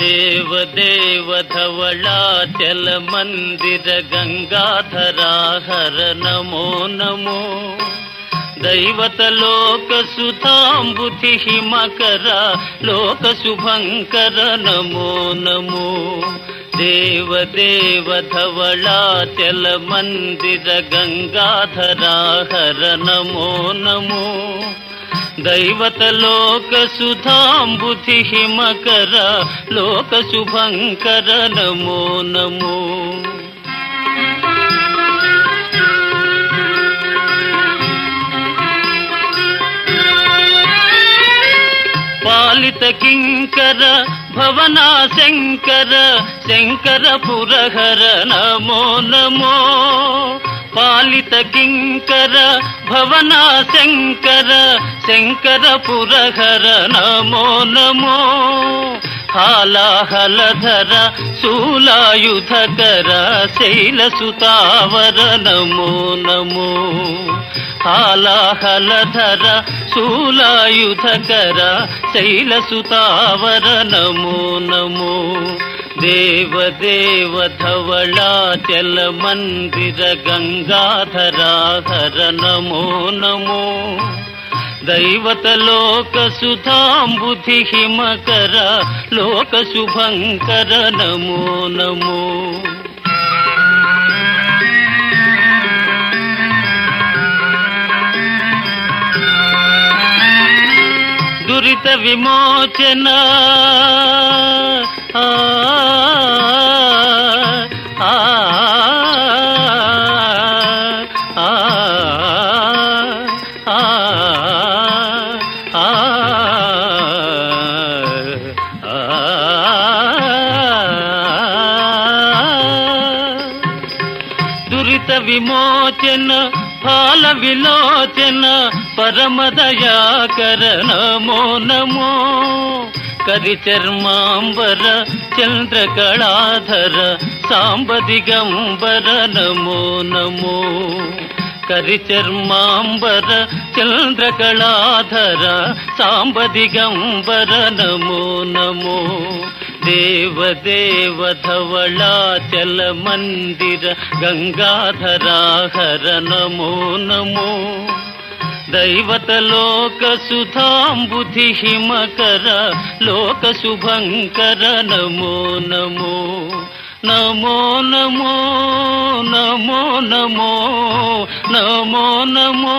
దేవ దేవ ధవళాచల మందిర గంగాధరాహర నమో నమో दैवतलोकसुताम्बुधि मकर लोकशुभङ्कर नमो नमो देव देव धवलाचल मन्दिर गङ्गाधरा हर नमो नमो दैवतलोकसुधाम्बुधिः मकर लोकशुभङ्कर नमो नमो पालितकिङ्कर भवना शङ्कर शङ्करपुरहर नमो नमो పాలిత కింకర భవనా శంకర శంకర పురహర నమో నమో. హాలాహలధర శూలాయుధకర శైలసుతావర నమో నమో. హాలాహలధర శూలాయుధకర శైలసుతావర నమో నమో. దేవదేవ ధవళాచల మందిర గంగాధరాధర నమో నమో दैवतलोकसुधाम्बुधि हिमकर लोकशुभङ्कर नमो नमो దురిత విమోచన. దురిత విమోచన. ఫాల విలోచన పరమదయాకర నమో నమో కరి చర్మాంబర చంద్రకళాధర సాంబదిగంబర నమో నమో కరి చర్మాంబర చంద్రకళాధర సాంబదిగంబర నమో నమో देवदेवधवलाचलमन्दिर गङ्गाधराहर नमो नमो दैवतलोकसुधाम्बुधिहिमकर लोकशुभङ्कर नमो नमो నమో నమో నమో నమో నమో నమో